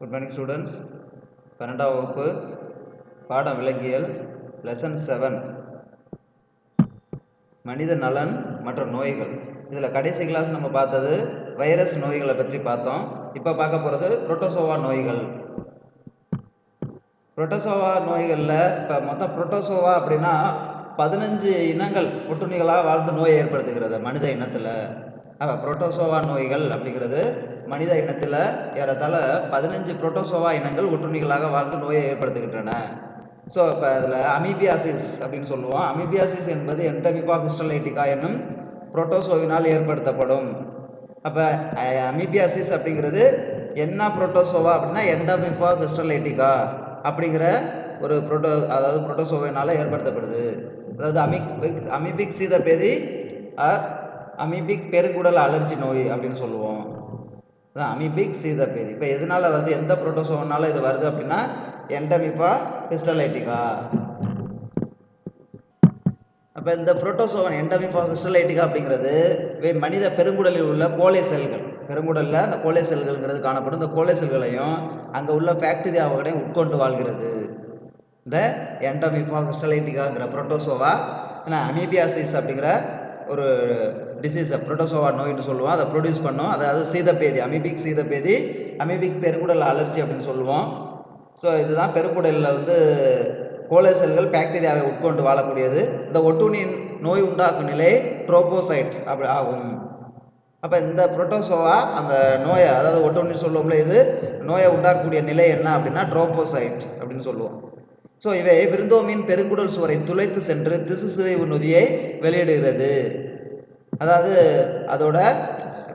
Good morning students பன்னெண்டாம் வகுப்பு பாடம் விலங்கியல் லெசன் செவன் மனித நலன் மற்றும் நோய்கள். இதில் கடைசி கிளாஸ் நம்ம பார்த்தது வைரஸ் நோய்களை பற்றி பார்த்தோம். இப்போ பார்க்க போகிறது புரோட்டோசோவா நோய்கள். புரோட்டோசோவா நோய்களில் இப்போ மொத்தம் புரோட்டோசோவா அப்படின்னா பதினஞ்சு இனங்கள் ஒட்டுண்ணிகளாக வாழ்ந்து நோயை ஏற்படுத்துகிறது மனித இனத்தில். அப்போ புரோட்டோசோவா நோய்கள் அப்படிங்கிறது மனித இனத்தில் ஏறத்தாழ பதினஞ்சு புரோட்டோசோவா இனங்கள் ஒட்டுண்ணிகளாக வாழ்ந்து நோயை ஏற்படுத்துகின்றன. ஸோ இப்போ அதில் அமீபியாசிஸ் அப்படின்னு சொல்லுவோம். அமீபியாசிஸ் என்பது என்டமிபா கிறிஸ்டலைட்டிகா என்னும் புரோட்டோசோவினால் ஏற்படுத்தப்படும். அப்போ அமீபியாசிஸ் அப்படிங்கிறது என்ன புரோட்டோசோவா அப்படின்னா என்டமிபா கிறிஸ்டலைட்டிகா அப்படிங்கிற ஒரு புரோட்டோ அதாவது புரோட்டோசோவினால் ஏற்படுத்தப்படுது. அதாவது அமிபிக் அமிபிக் சீதபேதி ஆர் அமிபிக் பெருங்குடல் அலர்ஜி நோய் அப்படின்னு சொல்லுவோம். அதான் அமிபிக் சீதபேதி இப்போ எதனால் வருது? எந்த புரோட்டோசோவனால இது வருது அப்படின்னா என்டமிப்பா கிறிஸ்டலைட்டிகா அப்போ இந்த புரோட்டோசோவன் என்டமிப்பா கிறிஸ்டலைட்டிகா அப்படிங்கிறது மனித பெருங்குடலில் உள்ள கோலை செல்கள். பெருங்குடலில் அந்த கோலை செல்கள்ங்கிறது காணப்படும். இந்த கோலை செல்களையும் அங்கே உள்ள பாக்டீரியாவோடையும் உட்கொண்டு வாழ்கிறது. இந்த என்டமிப்பா கிறிஸ்டலைட்டிகாங்கிற புரோட்டோசோவா ஏன்னா அமீபியாசிஸ் அப்படிங்கிற ஒரு டிசீஸை புரோட்டோசோவா நோய்னு சொல்லுவோம். அதை ப்ரொடியூஸ் பண்ணும். அதாவது சீதப்பேதி அமீபிக் சீதப்பேதி அமீபிக் பெருங்குடல் அலர்ஜி அப்படின்னு சொல்லுவோம். ஸோ இதுதான் பெருங்குடலில் வந்து கோலை செல்கள் பாக்டீரியாவை உட்கொண்டு வாழக்கூடியது. இந்த ஒட்டுண்ணியின் நோய் உண்டாக்கும் நிலை ட்ரோபோசைட் அப்படி ஆகும். அப்போ இந்த புரோட்டோசோவா அந்த நோயை அதாவது ஒட்டுண்ணி சொல்லுவோம்ல இது நோயை உண்டாக்கக்கூடிய நிலை என்ன அப்படின்னா ட்ரோபோசைட் அப்படின்னு சொல்லுவோம். ஸோ இவை விருந்தோமின் பெருங்குடல் சுவரை துளைத்து சென்று திசு சிதைவு நொதியை வெளியிடுகிறது. அதாவது அதோட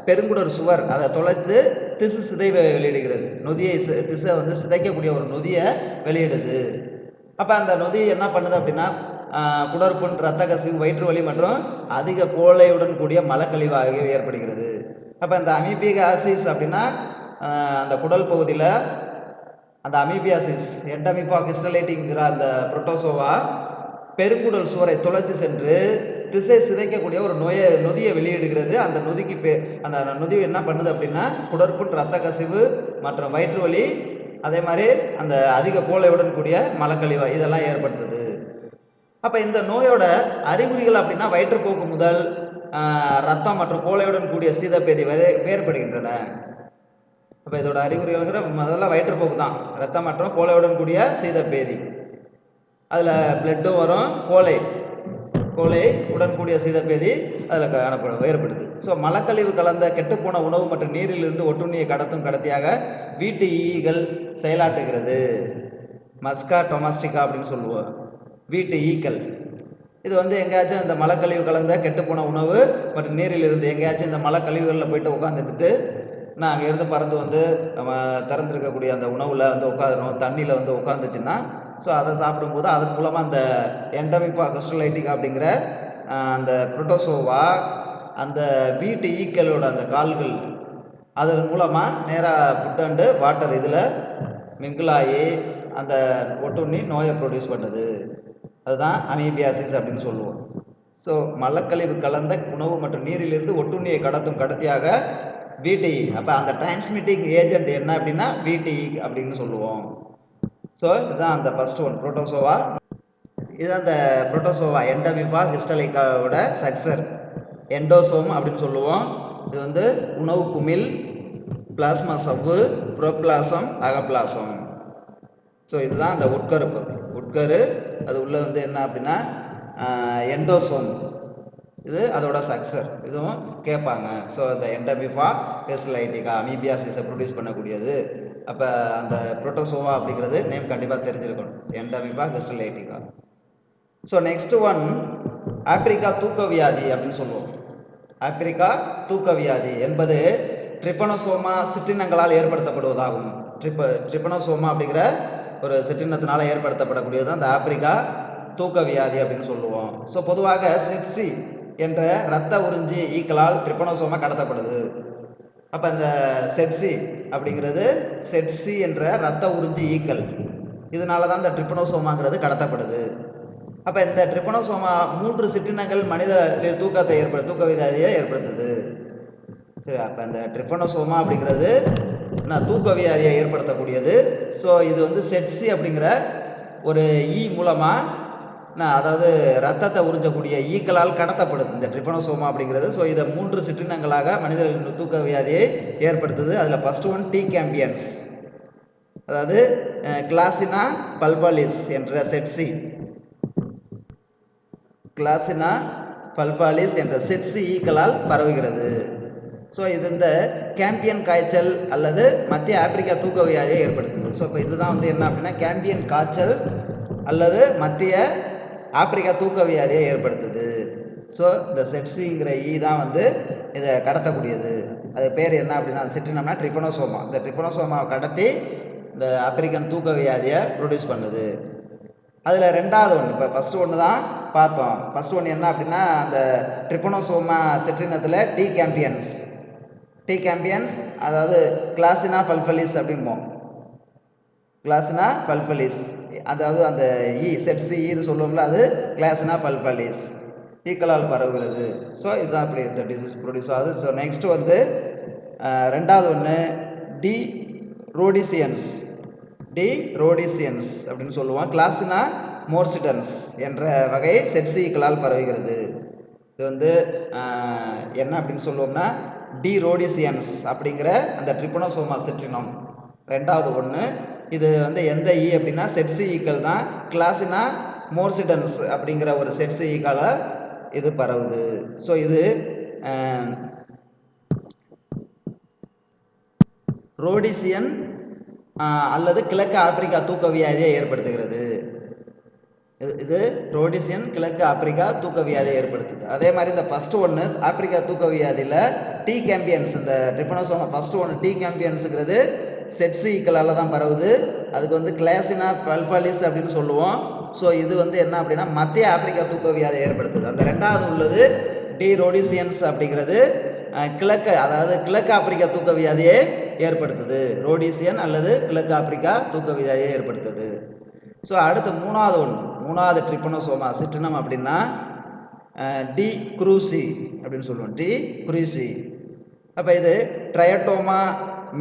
பெருங்குடல் சுவர் அதை தொலைத்து திசு சிதைவை வெளியிடுகிறது. நொதியை சி- திசை வந்து சிதைக்கக்கூடிய ஒரு நொதியை வெளியிடுது. அப்போ அந்த நொதி என்ன பண்ணுது அப்படின்னா குடற்புண் ரத்த கசிவு வயிற்று வலி மற்றும் அதிக கோழையுடன் கூடிய மலக்கழிவு ஆகியவை ஏற்படுகிறது. அப்போ இந்த அமீபியாசிஸ் அப்படின்னா அந்த குடல் பகுதியில் அந்த அமீபியாசிஸ் என்டமிபா கிறிஸ்டலைட்டிங்கிற அந்த புரோட்டோசோவா பெருங்குடல் சுவரை துளைத்து சென்று திசை சிதைக்கக்கூடிய ஒரு நோயை நொதியை வெளியிடுகிறது. அந்த நொதிக்கு பே அந்த நொதி என்ன பண்ணுது அப்படின்னா குடற்புண் ரத்த கசிவு மற்றும் வயிற்று வலி அதே மாதிரி அந்த அதிக கோலையுடன் கூடிய மலக்கழிவு இதெல்லாம் ஏற்படுத்துது. அப்போ இந்த நோயோட அறிகுறிகள் அப்படின்னா வயிற்றுப்போக்கு முதல் ரத்தம் மற்றும் கோலையுடன் கூடிய சீதப்பேதி வரை வேறுபடுகின்றன. அப்போ இதோட அறிகுறிகள்ங்கிற முதல்ல வயிற்றுப்போக்கு தான். ரத்தம் மற்றும் கோலையுடன் கூடிய சீதப்பேதி. அதில் பிளட்டும் வரும் கோலை கோழை உடன்கூடிய சீதப்பேதி அதில் காணப்படும் வேறுபடுது. ஸோ மலக்கழிவு கலந்த கெட்டுப்போன உணவு மற்றும் நீரிலிருந்து ஒட்டுண்ணியை கடத்தும் கடத்தியாக வீட்டு ஈகள் செயலாற்றுகிறது. மஸ்கா டொமாஸ்டிக்கா அப்படின்னு சொல்லுவோம். வீட்டு ஈக்கள். இது வந்து எங்கேயாச்சும் இந்த மலக்கழிவு கலந்த கெட்டுப்போன உணவு மற்றும் நீரிலிருந்து எங்கேயாச்சும் இந்த மலக்கழிவுகளில் போயிட்டு உட்காந்துட்டு நான் அங்கேருந்து பறந்து வந்து நம்ம திறந்துருக்கக்கூடிய அந்த உணவில் வந்து உட்காந்துரும் தண்ணியில் வந்து உட்காந்துச்சுன்னா ஸோ அதை சாப்பிடும்போது அதன் மூலமாக அந்த எண்டமிப்பா கிறிஸ்டலைட்டிக் அப்படிங்கிற அந்த புரோட்டோசோவா அந்த வீட்டு ஈக்களோட அந்த கால்கள் அதன் மூலமாக நேராக ஃபுட் அண்டு வாட்டர் இதில் மிங்கிளாகி அந்த ஒட்டுண்ணி நோயை ப்ரொடியூஸ் பண்ணுது. அதுதான் அமீபியாசிஸ் அப்படின்னு சொல்லுவோம். ஸோ மலக்கழிவு கலந்த உணவு மற்றும் நீரிலிருந்து ஒட்டுண்ணியை கடத்தும் கடத்தியாக விடிஇ அப்போ அந்த டிரான்ஸ்மிட்டிங் ஏஜென்ட் என்ன அப்படின்னா விடிஇ அப்படின்னு சொல்லுவோம். ஸோ இதுதான் அந்த ஃபஸ்ட் ஒன் புரோட்டோசோவா இது அந்த புரோட்டோசோவா எண்டமிபா ஹிஸ்டலிக்காவோட சக்சர் எண்டோசோம் அப்படின்னு சொல்லுவோம். இது வந்து உணவு குமிழ் பிளாஸ்மா சவ்வு புரோப்ளாசம் அகப்ளாசம் ஸோ இதுதான் அந்த உட்கருப்பு. உட்கரு அது உள்ளே வந்து என்ன அப்படின்னா எண்டோசோம் இது அதோட சக்சர் இதுவும் கேட்பாங்க. ஸோ இந்த எண்டமிஃபா பெஸ்லைட்டிகா அமீபியாசிஸை ப்ரொடியூஸ் பண்ணக்கூடியது. அப்போ அந்த புரோட்டோசோவா அப்படிங்கிறது நேம் கண்டிப்பாக தெரிஞ்சிருக்கணும். Entamoeba histolytica so next one Africa தூக்க வியாதி அப்படின்னு சொல்லுவோம். ஆப்பிரிக்கா தூக்க வியாதி என்பது ட்ரிபனோசோமா சிற்றினங்களால் ஏற்படுத்தப்படுவதாகும். ட்ரிப்ப ட்ரிபனோசோமா அப்படிங்கிற ஒரு சிற்றினத்தினால் ஏற்படுத்தப்படக்கூடியது தான் இந்த ஆப்பிரிக்கா தூக்க வியாதி அப்படின்னு சொல்லுவோம். ஸோ பொதுவாக சிட்சி என்ற இரத்த உறிஞ்சி ஈக்களால் ட்ரிப்பனோசோமா கடத்தப்படுது. அப்போ இந்த செட்சி அப்படிங்கிறது செட்சி என்ற ரத்த உறிஞ்சி ஈக்கள் இதனால தான் இந்த ட்ரிப்பனோசோமாங்கிறது கடத்தப்படுது. அப்போ இந்த ட்ரிப்பனோசோமா மூன்று சிற்றினங்கள் மனித தூக்கத்தை ஏற்படு தூக்க வியாதியை ஏற்படுத்துது. சரி அப்போ இந்த ட்ரிப்பனோசோமா அப்படிங்கிறது நான் தூக்க வியாதியை ஏற்படுத்தக்கூடியது. ஸோ இது வந்து செட்சி அப்படிங்கிற ஒரு e ஈ மூலமாக நான் அதாவது ரத்தத்தை உறிஞ்சக்கூடிய ஈக்களால் கடத்தப்படுது. இந்த ட்ரிபனோசோமா அப்படிங்கிறது. ஸோ இதை மூன்று சிற்றினங்களாக மனிதர்களின் தூக்க வியாதியை ஏற்படுத்துது. அதில் ஃபஸ்ட் ஒன் டீ கேம்பியன்ஸ் அதாவது கிளாசினா பல்பாலிஸ் என்ற செட்சி கிளாசினா பல்பாலிஸ் என்ற செட்சி ஈக்களால் பரவுகிறது. ஸோ இது இந்த கேம்பியன் காய்ச்சல் அல்லது மத்திய ஆப்பிரிக்கா தூக்க வியாதியை ஏற்படுத்துது. ஸோ இப்போ இதுதான் வந்து என்ன அப்படின்னா கேம்பியன் காய்ச்சல் அல்லது மத்திய ஆப்பிரிக்கா தூக்க வியாதியை ஏற்படுத்துது. ஸோ இந்த செட்ஸிங்கிற ஈ e தான் வந்து இதை கடத்தக்கூடியது. அது பேர் என்ன அப்படின்னா அது சிற்றினம்னா ட்ரிப்பனோசோமா இந்த ட்ரிப்பனோசோமாவை கடத்தி இந்த ஆப்பிரிக்கன் தூக்க வியாதியை ப்ரொடியூஸ் பண்ணுது. அதில் ரெண்டாவது ஒன்று இப்போ ஃபஸ்ட்டு ஒன்று தான் பார்த்தோம். ஃபஸ்ட்டு ஒன்று என்ன அப்படின்னா அந்த ட்ரிப்பனோசோமா சிற்றினத்தில் டி கேம்பியன்ஸ் டி கேம்பியன்ஸ் அதாவது கிளாசினா பல்பலிஸ் அப்படிம்போம். கிளாஸ்னா பல்பலிஸ் அதாவது அந்த e, இ செட் சின்னு e சொல்லுவோம்ல அது கிளாஸ்னா பல்பலிஸ் ஈக்கலால் பரவுகிறது. ஸோ இதுதான் அப்படி இந்த டிசீஸ் ப்ரொடியூஸ் ஆகுது. ஸோ நெக்ஸ்ட் வந்து ரெண்டாவது ஒன்று டி ரோடிசியன்ஸ் டி ரோடிசியன்ஸ் அப்படின்னு சொல்லுவோம். கிளாஸ்னா மோர்சிடன்ஸ் என்ற வகை ஈக்கலால் பரவுகிறது. இது வந்து என்ன அப்படின்னு சொல்லுவோம்னா டி ரோடிசியன்ஸ் அப்படிங்கிற அந்த ட்ரிப்பனோசோமா சிற்றினம் ரெண்டாவது ஒன்று இது வந்து எந்த ஈ அப்படின்னா செட்ஸ் ஈக்கள் தான் கிளாசினா மோர்சிடன்ஸ் அப்படிங்கிற ஒரு செட்ஸ் ஈக்கால இது பரவுது. ஸோ இது ரோடிசியன் அல்லது கிழக்கு ஆப்பிரிக்கா தூக்க வியாதியை ஏற்படுத்துகிறது. இது இது ரோடிசியன் கிழக்கு ஆப்பிரிக்கா தூக்க வியாதியை ஏற்படுத்துது. அதே மாதிரி இந்த ஃபஸ்ட்டு ஒன்று ஆப்பிரிக்கா தூக்க வியாதியில் டி கேம்பியன்ஸ் இந்த ட்ரிப்பனோசோமா ஃபஸ்ட்டு ஒன்று டி கேம்பியன்ஸுங்கிறது செட்ஸி தான் பரவுது. அதுக்கு வந்து கிளாசினா பல்பாலிஸ் அப்படின்னு சொல்லுவோம். ஸோ இது வந்து என்ன அப்படின்னா மத்திய ஆப்பிரிக்கா தூக்கவியாதை ஏற்படுத்துது. அந்த ரெண்டாவது உள்ளது டி ரோடிசியன்ஸ் அப்படிங்கிறது கிழக்கு அதாவது கிழக்கு ஆப்பிரிக்கா தூக்க வியாதியை ஏற்படுத்துது. ரோடிசியன் அல்லது கிழக்கு ஆப்பிரிக்கா தூக்க வியாதியை ஏற்படுத்துது. ஸோ அடுத்து மூணாவது ஒன்று மூணாவது ட்ரிப்பனோசோமா சிற்றினம் அப்படின்னா டி குரூசி அப்படின்னு சொல்லுவோம். T cruzi. அப்போ இது ட்ரையட்டோமா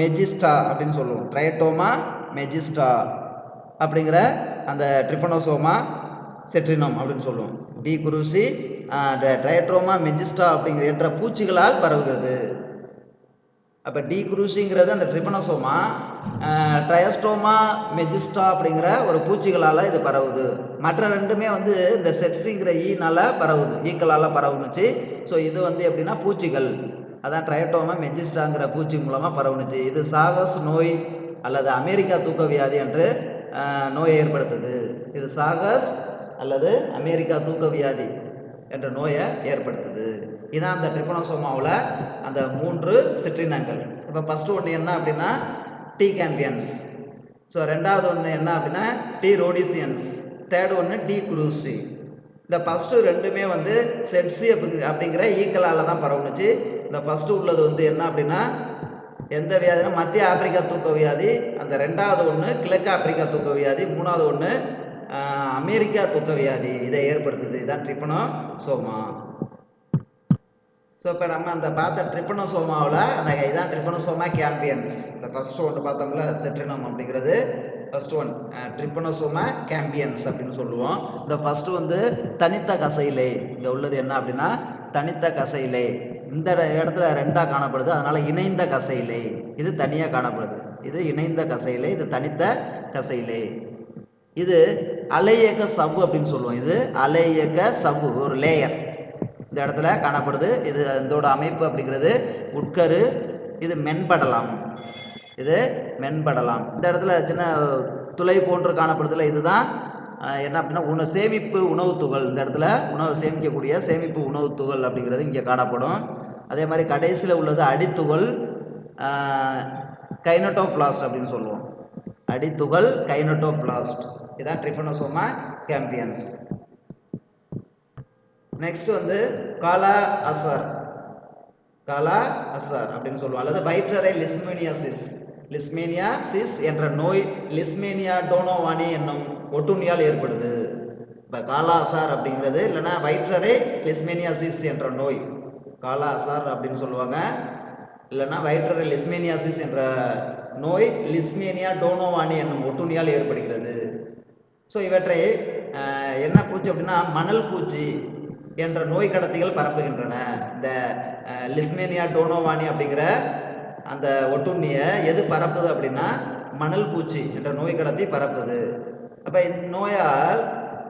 மெஜிஸ்டா அப்படின்னு சொல்லுவோம். ட்ரையட்டோமா மெஜிஸ்டா அப்படிங்கிற அந்த ட்ரிபனோசோமா செட்ரினோம் அப்படின்னு சொல்லுவோம். டி குரூசி ட்ரையட்ரோமா மெஜிஸ்டா அப்படிங்கிற என்ற பூச்சிகளால் பரவுகிறது. அப்போ டி குரூசிங்கிறது அந்த ட்ரிபனோசோமா ட்ரையஸ்டோமா மெஜிஸ்டா அப்படிங்கிற ஒரு பூச்சிகளால் இது பரவுது. மற்ற ரெண்டுமே வந்து இந்த செட்ஸுங்கிற ஈனால் e பரவுது. E ஈக்களால் பரவுனுச்சு. ஸோ இது வந்து எப்படின்னா பூச்சிகள். அதான் ட்ரையட்டோமா மெஜிஸ்டாங்கிற பூச்சி மூலமாக பரவுனுச்சு. இது சாகஸ் நோய் அல்லது அமெரிக்கா தூக்க வியாதி என்று நோயை ஏற்படுத்துது. இது சாகஸ் அல்லது அமெரிக்கா தூக்க வியாதி என்ற நோயை ஏற்படுத்துது. இதான் அந்த ட்ரிபனோசோமாவில் அந்த மூன்று சிற்றினங்கள். இப்போ ஃபஸ்ட்டு ஒன்று என்ன அப்படின்னா டி கேம்பியன்ஸ் ஸோ ரெண்டாவது ஒன்று என்ன அப்படின்னா டி ரோடிசியன்ஸ் தேர்ட் ஒன்று டி குரூசி இந்த ஃபஸ்ட்டு ரெண்டுமே வந்து செட்ஸி அப்படி அப்படிங்கிற ஈக்கலால் தான் பரவுனுச்சு. இந்த ஃபஸ்ட்டு உள்ளது வந்து என்ன அப்படின்னா எந்த வியாதினா மத்திய ஆப்பிரிக்கா தூக்க வியாதி அந்த ரெண்டாவது ஒன்று கிழக்கு ஆப்பிரிக்கா தூக்க வியாதி மூணாவது ஒன்று அமெரிக்கா தூக்க வியாதி. இதை ஏற்படுத்துது. இதான் ட்ரிப்பனோ சோமா ஸோ இப்போ நம்ம அந்த பார்த்த ட்ரிப்பனோசோமாவில் அந்த இதான் ட்ரிப்பனோசோமா கேம்பியன்ஸ் இந்த ஃபஸ்ட்டு ஒன்று பார்த்தோம்ல செட்ரினம் அப்படிங்கிறது. ஃபஸ்ட் ஒன் ட்ரிப்பனோசோமா கேம்பியன்ஸ் அப்படின்னு சொல்லுவோம். இந்த ஃபஸ்ட்டு வந்து தனித்த கசையிலே இங்கே உள்ளது என்ன அப்படின்னா தனித்த கசையிலே. இந்த இடத்துல ரெண்டாக காணப்படுது. அதனால் இணைந்த கசையிலை. இது தனியாக காணப்படுது. இது இணைந்த கசையிலை இது தனித்த கசையிலை. இது அலையக சவ்வு அப்படின்னு சொல்லுவோம். இது அலையக சவ்வு ஒரு லேயர் இந்த இடத்துல காணப்படுது. இது இதோட அமைப்பு அப்படிங்கிறது உட்கரு இது மென்படலாம். இது மென்படலாம். இந்த இடத்துல சின்ன துளை போன்று காணப்படுதுல இதுதான் என்ன அப்படின்னா உணவு சேமிப்பு உணவு துகள். இந்த இடத்துல உணவு சேமிக்கக்கூடிய சேமிப்பு உணவு துகள் அப்படிங்கிறது இங்கே காணப்படும். அதே மாதிரி கடைசியில் உள்ளது அடித்துகள் கைனட்டோஃப்ளாஸ்ட் அப்படின்னு சொல்லுவோம். அடித்துகள் கைனட்டோஃப்ளாஸ்ட் இதுதான் ட்ரிஃபனோசோமா கேம்பியன்ஸ் நெக்ஸ்ட் வந்து காலா அசர் காலா அசர் அப்படின்னு சொல்லுவோம். அல்லது வயிற்றறை லிஸ்மேனியாசிஸ் லிஸ்மேனியாசிஸ் என்ற நோய் லிஸ்மேனியா டோனோவானி என்னும் ஒட்டுண்ணியால் ஏற்படுது. இப்போ காலா அசார் அப்படிங்கிறது இல்லைன்னா வயிற்றறை லிஸ்மேனியாசிஸ் என்ற நோய். காலா அசார் அப்படின்னு சொல்லுவாங்க. இல்லைன்னா வயிற்றறை லிஸ்மேனியாசிஸ் என்ற நோய் லிஸ்மேனியா டோனோவானி என்னும் ஒட்டுண்ணியால் ஏற்படுகிறது. ஸோ இவற்றை என்ன பூச்சி அப்படின்னா மணல் பூச்சி என்ற நோய் கடத்திகள் பரப்புகின்றன. இந்த லிஸ்மேனியா டோனோவானி அப்படிங்கிற அந்த ஒட்டுண்ணியை எது பரப்புது அப்படின்னா மணல் பூச்சி என்ற நோய் கடத்தி பரப்புது. அப்போ இந்த நோயால்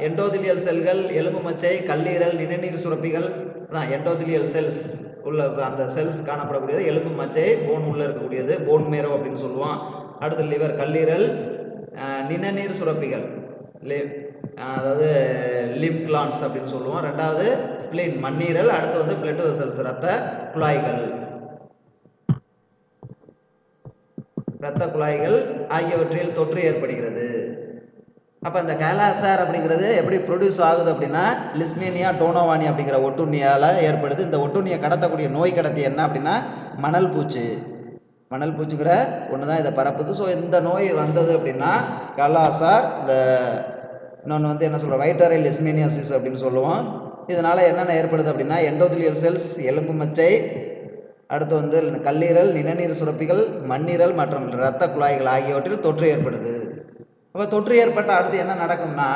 எண்டோதிலியல் செல்கள் எலும்பு மச்சை கல்லீரல் நிணநீர் சுரப்பிகள் அதான் எண்டோதிலியல் செல்ஸ் உள்ள அந்த செல்ஸ் காணப்படக்கூடியது எலும்பு மச்சை போன் உள்ளே இருக்கக்கூடியது போன் மேரோ அப்படின்னு சொல்லுவோம் அடுத்து லிவர் கல்லீரல் நிணநீர் சுரப்பிகள் லி- அதாவது லிம் கிளான்ஸ் அப்படின்னு சொல்லுவோம் ரெண்டாவது ஸ்பிளின் மண்ணீரல் அடுத்து வந்து பிளட் வெசல்ஸ் ரத்த குழாய்கள். இரத்த குழாய்கள் ஆகியவற்றில் தொற்று ஏற்படுகிறது. அப்போ இந்த கேலாசார் அப்படிங்கிறது எப்படி ப்ரொடியூஸ் ஆகுது அப்படின்னா லிஸ்மேனியா டோனோவானி அப்படிங்கிற ஒட்டுண்ணியால் ஏற்படுது. இந்த ஒட்டுண்ணியை கடத்தக்கூடிய நோய் கடத்தி என்ன அப்படின்னா மணல் பூச்சி. மணல் பூச்சிக்கிற ஒன்று தான் இதை பரப்புது. ஸோ இந்த நோய் வந்தது அப்படின்னா கலாசார் இந்த இன்னொன்று வந்து என்ன சொல்கிறோம் வைட்டரை லிஸ்மேனியாசிஸ் அப்படின்னு சொல்லுவோம். இதனால் என்னென்ன ஏற்படுது அப்படின்னா எண்டோதிலியல் செல்ஸ் எலும்பு மச்சை அடுத்து வந்து கல்லீரல் நிணநீர் சுரப்பிகள் மண்ணீரல் மற்றும் இரத்த குழாய்கள் ஆகியவற்றில் தொற்று ஏற்படுது. அப்போ தொற்று ஏற்பட்ட அடுத்து என்ன நடக்கும்னா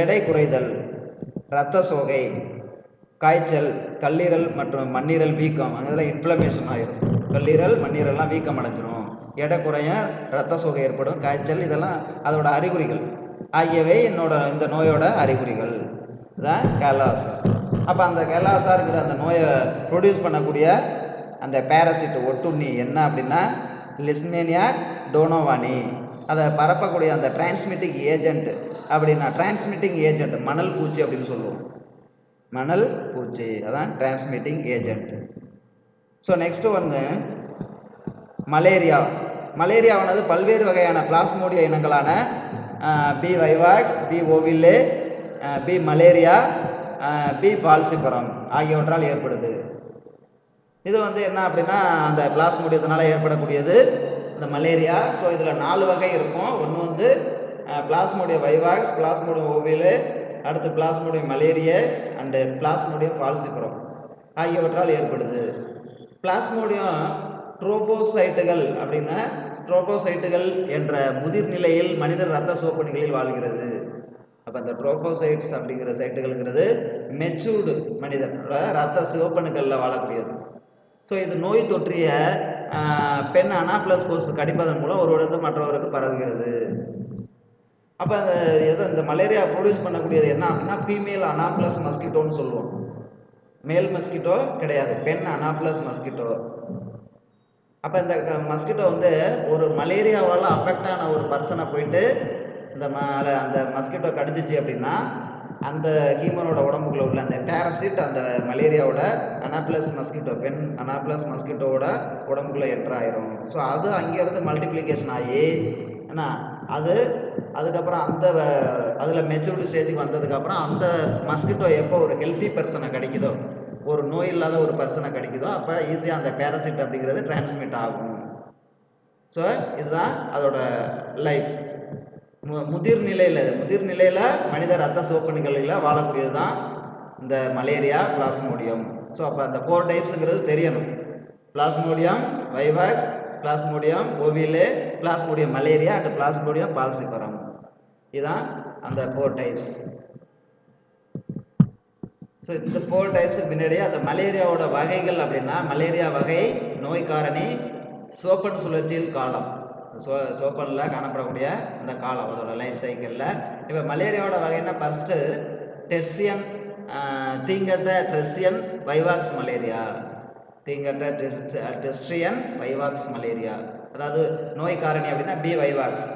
எடை குறைதல் இரத்த சோகை காய்ச்சல் கல்லீரல் மற்றும் மண்ணீரல் வீக்கம் அங்கே இன்ஃப்ளமேஷன் ஆயிரும். கல்லீரல் மண்ணீரல்லாம் வீக்கம் அடைஞ்சிரும் எடை குறைய இரத்த சோகை ஏற்படும் காய்ச்சல் இதெல்லாம் அதோட அறிகுறிகள். ஆகியவை என்னோட இந்த நோயோட அறிகுறிகள். தான் கேலாசர் அப்போ அந்த கேலாசாருங்கிற அந்த நோயை ப்ரொடியூஸ் பண்ணக்கூடிய அந்த பேரசிட் ஒட்டுண்ணி என்ன அப்படின்னா லிஸ்மேனியா டோனோவானி அதை பரப்பக்கூடிய அந்த டிரான்ஸ்மிட்டிங் ஏஜென்ட் அப்படின்னா டிரான்ஸ்மிட்டிங் ஏஜென்ட் மணல் பூச்சி அப்படின்னு சொல்லுவோம். மணல் பூச்சி அதான் டிரான்ஸ்மிட்டிங் ஏஜென்ட் ஸோ நெக்ஸ்ட்டு வந்து மலேரியா. மலேரியாவானது பல்வேறு வகையான plasmodia இனங்களான P vivax P ovale P malariae P falciparum ஆகியவற்றால் ஏற்படுது. இது வந்து என்ன அப்படின்னா அந்த பிளாஸ்மோடியத்தினால ஏற்படக்கூடியது இந்த மலேரியா. ஸோ இதில் நாலு வகை இருக்கும். ஒன்று வந்து பிளாஸ்மோடிய வைவாக்ஸ் பிளாஸ்மோடிய ஓவிலே அடுத்து பிளாஸ்மோடிய மலேரியா அண்டு பிளாஸ்மோடிய பால்சிபுரம் ஆகியவற்றால் ஏற்படுது. பிளாஸ்மோடியம் ட்ரோபோசைட்டுகள் அப்படின்னா ட்ரோபோசைட்டுகள் என்ற முதிர்நிலையில் மனிதர் ரத்த சோப்பனிகளில் வாழ்கிறது. அப்போ அந்த ட்ரோபோசைட்ஸ் அப்படிங்கிற சைட்டுகள்ங்கிறது மெச்சூர்டு மனிதனோட ரத்த சிவப்பணுக்களில் வாழக்கூடியது. ஸோ இது நோய் தொற்றிய பெண் அனாப்ளஸ் கொசு கடிப்பதன் மூலம் ஒருவருக்கு மற்றவருக்கு பரவுகிறது. அப்போ அந்த எது இந்த மலேரியா ப்ரொடியூஸ் பண்ணக்கூடியது என்ன அப்படின்னா ஃபீமேல் அனாப்ளஸ் மஸ்கிட்டோன்னு சொல்லுவோம். மேல் மஸ்கிட்டோ கிடையாது பெண் அனாப்ளஸ் மஸ்கிட்டோ அப்போ இந்த மஸ்கிட்டோ வந்து ஒரு மலேரியாவால் அஃபெக்ட் ஆன ஒரு பர்சனை போயிட்டு இந்த ம அந்த மஸ்கிட்டோ கடிச்சிச்சு அப்படின்னா அந்த ஹியூமனோட உடம்புக்குள்ள உள்ள அந்த பேரசிட் அந்த மலேரியாவோட அனாப்ளஸ் மஸ்கிட்டோ பெண் அனாப்ளஸ் மஸ்கிட்டோவோட உடம்புக்குள்ள என்ட்ரு ஆயிரும். ஸோ அது அங்கேருந்து மல்டிப்ளிகேஷன் ஆகி என்ன அது அதுக்கப்புறம் அந்த அதில் மெச்சூர்டு ஸ்டேஜுக்கு வந்ததுக்கப்புறம் அந்த மஸ்கிட்டோ எப்போ ஒரு ஹெல்த்தி பர்சனை கிடைக்குதோ ஒரு நோய் இல்லாத ஒரு பர்சனை கிடைக்குதோ அப்போ ஈஸியாக அந்த பேரசிட் அப்படிங்கிறது டிரான்ஸ்மிட் ஆகும். ஸோ இதுதான் அதோட லைஃப் முதிர் நிலையில் முதிர் நிலையில் மனித ரத்த சோப்பனிகளில் வாழக்கூடியது தான் இந்த மலேரியா பிளாஸ்மோடியம். ஸோ அப்போ அந்த ஃபோர் டைப்ஸுங்கிறது தெரியணும். Plasmodium vivax Plasmodium ovale Plasmodium malariae and Plasmodium falciparum. இதுதான் அந்த ஃபோர் டைப்ஸ் ஸோ இந்த ஃபோர் டைப்ஸுக்கு பின்னாடியே அந்த மலேரியாவோட வகைகள் அப்படின்னா மலேரியா வகை நோய் காரணி சோப்பன் சுழற்சியின் காலம். சோ சோப்பனில் காணப்படக்கூடிய அந்த காலம் அதோட லைஃப் சைக்கிளில். இப்போ மலேரியாவோட வகைன்னா ஃபஸ்ட்டு டெர்சியன் தீங்கட்ட ட்ரெஸ்ஸியன் வைவாக்ஸ் மலேரியா தீங்கட்ட டெஸ்ட்ரியன் வைவாக்ஸ் மலேரியா அதாவது நோய் காரணி அப்படின்னா பி வைவாக்ஸ்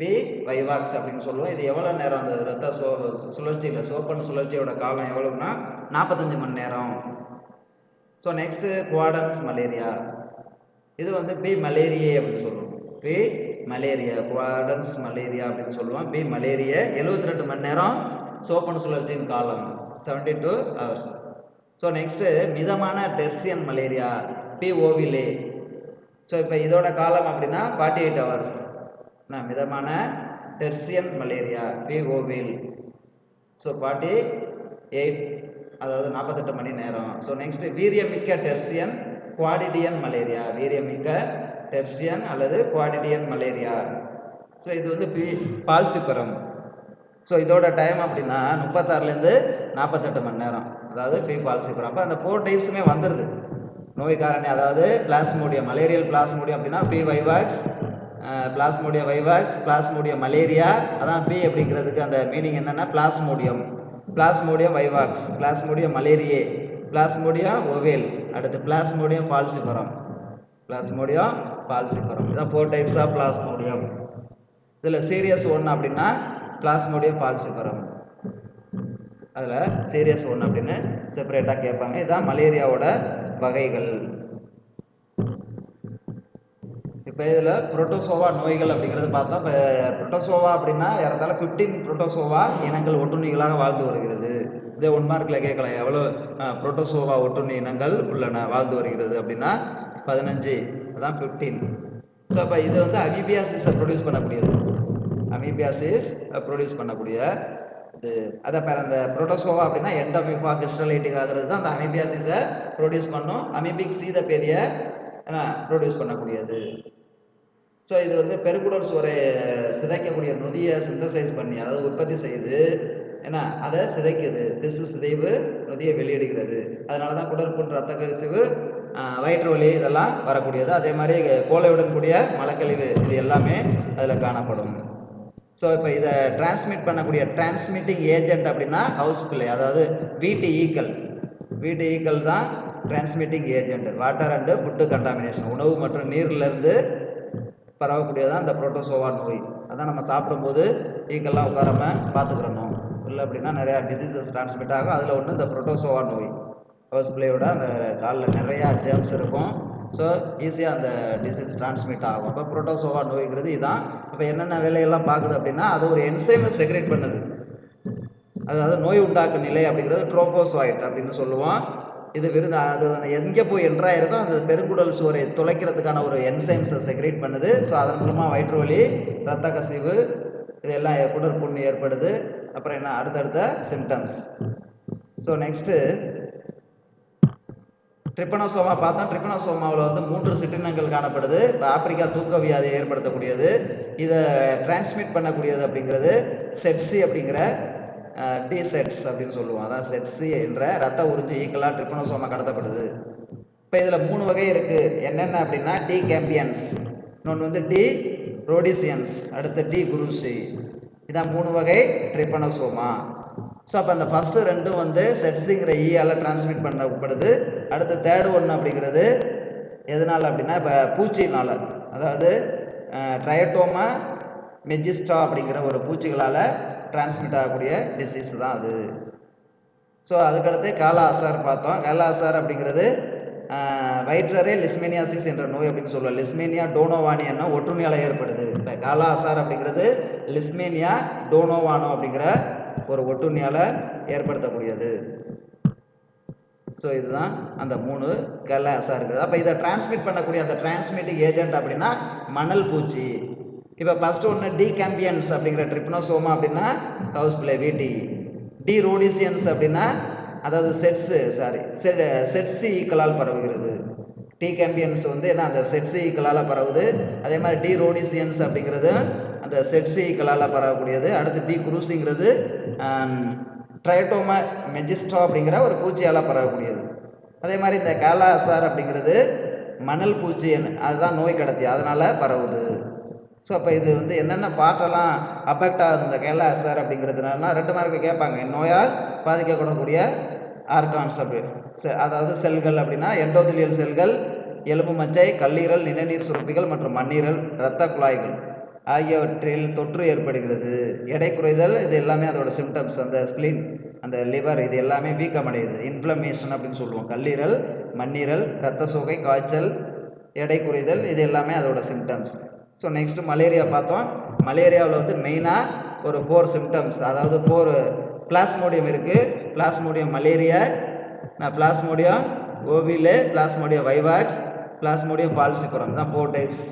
பி வைவாக்ஸ் அப்படின்னு சொல்லுவோம். இது எவ்வளோ நேரம் அந்த ரத்த சோ சுழற்சியில் சோப்பன் சுழற்சியோட காலம் எவ்வளோன்னா நாற்பத்தஞ்சு மணி நேரம். ஸோ நெக்ஸ்ட்டு குவாடன்ஸ் மலேரியா இது வந்து பி மலேரியே அப்படின்னு சொல்லுவோம். பி மலேரியா குவாடன்ஸ் மலேரியா அப்படின்னு சொல்லுவோம். பி மலேரியா எழுபத்தி ரெண்டு மணி நேரம் சோப்பன் சுழற்சியின் காலம் seventy two hours so next மிதமான tertian malaria P ovale so இப்போ இதோட காலம் அப்படின்னா ஃபார்ட்டி எயிட் ஹவர்ஸ் என்ன? மிதமான tertian malaria P ovale so forty eight அதாவது நாற்பத்தெட்டு மணி நேரம். ஸோ நெக்ஸ்ட்டு வீரியமிக்க டெர்சியன் குவாடிடியன் மலேரியா வீரியமிக்க டெர்சியன் அல்லது குவாடிடியன் மலேரியா ஸோ இது வந்து பி பால்சிபரம் ஸோ இதோட டைம் அப்படின்னா முப்பத்தாறுலேருந்து நாற்பத்தெட்டு மணி நேரம். அதாவது பி பால்சிபரம் அப்போ அந்த ஃபோர் டைப்ஸுமே வந்துடுது நோய் காரணி அதாவது பிளாஸ்மோடியம் மலேரியல் பிளாஸ்மோடியம் அப்படின்னா P vivax plasmodia vivax plasmodia malaria அதான் பி அப்படிங்கிறதுக்கு அந்த மீனிங் என்னென்னா Plasmodium Plasmodium vivax Plasmodium malariae plasmodia ovale அடுத்து பிளாஸ்மோடியம் பால்சிபரம். Plasmodia falciparum. இதான் ஃபோர் டைப்ஸ் ஆஃப் பிளாஸ்மோடியம் இதில் சீரியஸ் ஒன்று அப்படின்னா பிளாஸ்மோடியம் பால்சிபரம். அதில் சீரியஸ் ஒன்று அப்படின்னு செப்பரேட்டாக கேட்பாங்க. இதுதான் மலேரியாவோட வகைகள். இப்போ இதில் புரோட்டோசோவா நோய்கள் அப்படிங்கிறது பார்த்தா இப்போ புரோட்டோசோவா அப்படின்னா இறந்தாலும் ஃபிஃப்டீன் புரோட்டோசோவா இனங்கள் ஒட்டுண்ணிகளாக வாழ்ந்து வருகிறது. இதே ஒன் மார்க்கில் கேட்கலாம் எவ்வளோ புரோட்டோசோவா ஒட்டுண்ணி இனங்கள் உள்ளன வாழ்ந்து வருகிறது அப்படின்னா பதினஞ்சு அதான் ஃபிஃப்டீன் ஸோ அப்போ இது வந்து அமீபியாசிஸை ப்ரொடியூஸ் பண்ணக்கூடியது. அமீபியாசிஸ் ப்ரொடியூஸ் பண்ணக்கூடிய இது. அதை பேர் அந்த புரோட்டோசோவா அப்படின்னா எண்டமிஃபா கிறிஸ்டலைட்டிக் ஆகிறது தான் அந்த அமீபியாசிஸை ப்ரொடியூஸ் பண்ணும். அமீபிக் சீதப்பேதியை என்ன ப்ரொடியூஸ் பண்ணக்கூடியது. ஸோ இது வந்து பெருங்குடர் சுவரை சிதைக்கக்கூடிய நொதியை சிந்தசைஸ் பண்ணி அதாவது உற்பத்தி செய்து ஏன்னா அதை சிதைக்குது. திசு சிதைவு நொதியை வெளியிடுகிறது. அதனால தான் குடற்புண் ரத்த கழிச்சிவு வயிற்று வலி இதெல்லாம் வரக்கூடியது. அதே மாதிரி கோலையுடன் கூடிய மலக்கழிவு இது எல்லாமே அதில் காணப்படும். ஸோ இப்போ இதை டிரான்ஸ்மிட் பண்ணக்கூடிய டிரான்ஸ்மிட்டிங் ஏஜென்ட் அப்படின்னா ஹவுஸ் பிள்ளை அதாவது வீட்டு ஈக்கள். வீட்டு ஈக்கள் தான் transmitting agent water and food contamination உணவு மற்றும் நீர்லேருந்து பரவக்கூடியதான் இந்த புரோட்டோசோவா நோய். அதான் நம்ம சாப்பிடும்போது ஈக்கெல்லாம் உட்காராமல் பார்த்துக்கிறணும் இல்லை அப்படின்னா நிறையா டிசீசஸ் டிரான்ஸ்மிட் ஆகும். அதில் ஒன்று இந்த புரோட்டோசோவா நோய். ஹவுஸ் பிளேயோட அந்த காலில் நிறையா ஜேர்ம்ஸ் இருக்கும். ஸோ ஈஸியாக அந்த டிசீஸ் டிரான்ஸ்மிட் ஆகும். இப்போ புரோட்டோசோவா நோய்ங்கிறது இதான். இப்போ என்னென்ன வேலையெல்லாம் பார்க்குது அப்படின்னா அது ஒரு என்சைமை செக்ரேட் பண்ணுது. அதாவது நோய் உண்டாக்கும் நிலை அப்படிங்கிறது ட்ரோபோசாய்ட் அப்படின்னு சொல்லுவோம். இது விருது அது எங்கே போய் என்ட்ராயிருக்கோ அந்த பெருங்குடல் சுவரை துளைக்கிறதுக்கான ஒரு என்சைம்ஸை செக்ரேட் பண்ணுது. ஸோ அதன் மூலமாக வயிற்று வலி ரத்த கசிவு இதெல்லாம் ஏ- குடற்புண் ஏற்படுது. அப்புறம் என்ன? அடுத்தடுத்த சிம்டம்ஸ் ஸோ நெக்ஸ்ட்டு ட்ரிப்பனோசோமா பார்த்தா ட்ரிப்பனோசோமாவில் வந்து மூன்று சிற்றினங்கள் காணப்படுது. இப்போ ஆப்பிரிக்கா தூக்க வியாதியை ஏற்படுத்தக்கூடியது. இதை டிரான்ஸ்மிட் பண்ணக்கூடியது அப்படிங்கிறது செட்ஸி அப்படிங்கிற டி செட்ஸ் அப்படின்னு சொல்லுவோம். அதான் செட்ஸி என்ற ரத்த உறிஞ்சி ஈக்கலாக ட்ரிப்பனோசோமா கடத்தப்படுது. இப்போ இதில் மூணு வகை இருக்குது என்னென்ன அப்படின்னா டி கேம்பியன்ஸ் இன்னொன்று வந்து டி ரோடிசியன்ஸ் அடுத்து டி குரூசி இதான் மூணு வகை ட்ரிப்பனோசோமா ஸோ அப்போ அந்த ஃபஸ்ட்டு ரெண்டும் வந்து செட்ஸுங்கிற ஈயால் டிரான்ஸ்மிட் பண்ணப்படுது. அடுத்து தேர்டு ஒன்று அப்படிங்கிறது எதனால் அப்படின்னா இப்போ பூச்சினால் அதாவது ட்ரையட்டோமா மெஜிஸ்டா அப்படிங்கிற ஒரு பூச்சிகளால் டிரான்ஸ்மிட் ஆகக்கூடிய டிசீஸ் தான் அது. ஸோ அதுக்கடுத்து காலாசார் பார்த்தோம். காலாசார் அப்படிங்கிறது வயிற்றறை லிஸ்மேனியாசிஸ் என்ற நோய் அப்படின்னு சொல்லுவோம். லிஸ்மேனியா டோனோவானியன்னா ஒற்றுமையால் ஏற்படுது. இப்போ காலா அசார் அப்படிங்கிறது லிஸ்மேனியா டோனோவானோ அப்படிங்கிற ஒரு ஒட்டுண்ணியால் ஏற்படுத்தக்கூடியது. ஸோ இதுதான் அந்த மூணு கல்ல அசா இருக்குது. அப்போ இதை டிரான்ஸ்மிட் பண்ணக்கூடிய அந்த டிரான்ஸ்மிட்டிங் ஏஜென்ட் அப்படின்னா மணல் பூச்சி. இப்போ ஃபஸ்ட்டு ஒன்று டி கேம்பியன்ஸ் அப்படிங்கிற ட்ரிப்னோசோமா அப்படின்னா ஹவுஸ் பிளே வீட்டி டி ரோடிசியன்ஸ் அப்படின்னா அதாவது செட்ஸு சாரி செட் செட்ஸு ஈக்கலால் பரவுகிறது. டி கேம்பியன்ஸ் வந்து என்ன அந்த செட்ஸு ஈக்கலால் பரவுது. அதே மாதிரி டி ரோடிசியன்ஸ் அப்படிங்கிறது அந்த செட்ஸு ஈக்கலால் பரவக்கூடியது. அடுத்து டி குரூஸுங்கிறது ட்ரைட்டோமா மெஜிஸ்டோ அப்படிங்கிற ஒரு பூச்சியால் பரவக்கூடியது. அதே மாதிரி இந்த காலாசார் அப்படிங்கிறது மணல் பூச்சி அதுதான் நோய் கடத்தி அதனால் பரவுது. ஸோ அப்போ இது வந்து என்னென்ன பாட்டெல்லாம் அஃபெக்ட் ஆகுது இந்த கேலாசார் அப்படிங்கிறதுனால ரெண்டு மார்க்கு கேட்பாங்க. நோயால் பாதிக்கப்படக்கூடிய ஆர்கான்ஸ் செ- அதாவது செல்கள் அப்படின்னா எண்டோதிலியல் செல்கள் எலும்பு மச்சை கல்லீரல் நிணநீர் சுரப்பிகள் மற்றும் மண்ணீரல் இரத்த குழாய்கள் ஆகியவற்றில் தொற்று ஏற்படுகிறது. எடை குறைதல் இது எல்லாமே அதோட சிம்டம்ஸ் அந்த ஸ்ப்ளீன் அந்த லிவர் இது எல்லாமே வீக்கம் அடையுது. இன்ஃப்ளமேஷன் அப்படின்னு சொல்லுவோம். கல்லீரல் மண்ணீரல் இரத்த சோகை காய்ச்சல் எடை குறைதல் இது எல்லாமே அதோட சிம்டம்ஸ் ஸோ நெக்ஸ்ட் மலேரியா பார்த்தோம். மலேரியாவில் வந்து மெயினாக ஒரு ஃபோர் சிம்டம்ஸ் அதாவது ஃபோர் பிளாஸ்மோடியம் இருக்குது Plasmodium malariae Plasmodium ovale Plasmodium vivax Plasmodium falciparum தான் ஃபோர் டைப்ஸ்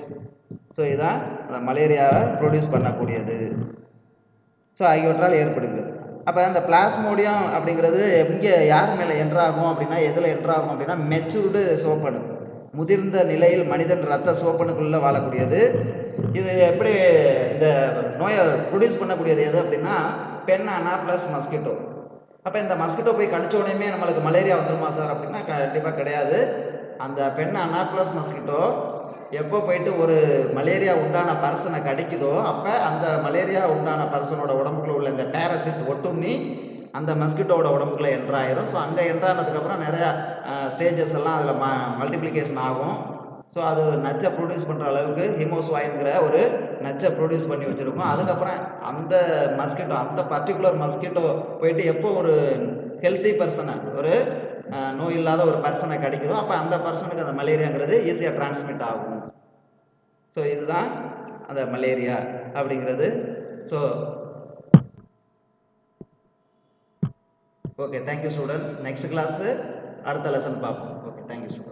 ஸோ இதுதான் அந்த மலேரியாவை ப்ரொடியூஸ் பண்ணக்கூடியது. ஸோ ஆகியவற்றால் ஏற்படுகிறது. அப்போ அந்த பிளாஸ்மோடியம் அப்படிங்கிறது எங்கே யார் மேலே என்ட்ராகும் அப்படின்னா எதில் என்ட்ராகும் அப்படின்னா மெச்சூர்டு சோப்பனு முதிர்ந்த நிலையில் மனிதன் ரத்த சோப்பனுக்குள்ளே வாழக்கூடியது. இது எப்படி இந்த நோயை ப்ரொடியூஸ் பண்ணக்கூடியது எது அப்படின்னா பென் அனா ப்ளஸ் மஸ்கிட்டோ அப்போ இந்த மஸ்கிட்டோ போய் கடிச்ச உடனே நம்மளுக்கு மலேரியா வந்துருமா சார் அப்படின்னா கண்டிப்பாக கிடையாது. அந்த பெண் அனாக்குலஸ் மஸ்கிட்டோ எப்போ போயிட்டு ஒரு மலேரியா உண்டான பர்சனை கடிக்குதோ அப்போ அந்த மலேரியா உண்டான பர்சனோட உடம்புக்குள்ள உள்ள இந்த பேரசிட் ஒட்டுண்ணி அந்த மஸ்கிட்டோட உடம்புக்குள்ள என்ட்ராயிரும் ஸோ அங்கே என்ட்ரானதுக்கப்புறம் நிறையா ஸ்டேஜஸ் எல்லாம் அதில் ம மல்டிப்ளிகேஷன் ஆகும். ஸோ அது நச்சை ப்ரொடியூஸ் பண்ணுற அளவுக்கு ஹிமோஸ்வாயின்கிற ஒரு நச்சை ப்ரொடியூஸ் பண்ணி வச்சுருக்கோம். அதுக்கப்புறம் அந்த மஸ்கிட்டோ அந்த பர்டிகுலர் மஸ்கிட்டோ போயிட்டு எப்போ ஒரு ஹெல்த்தி பர்சனை ஒரு நோய் இல்லாத ஒரு பர்சனை கிடைக்குதோ அப்போ அந்த பர்சனுக்கு அந்த மலேரியாங்கிறது ஈஸியாக டிரான்ஸ்மிட் ஆகும். ஸோ இதுதான் அந்த மலேரியா அப்படிங்கிறது. So okay thank you students next class அடுத்த லெசன் பார்ப்போம். Okay thank you students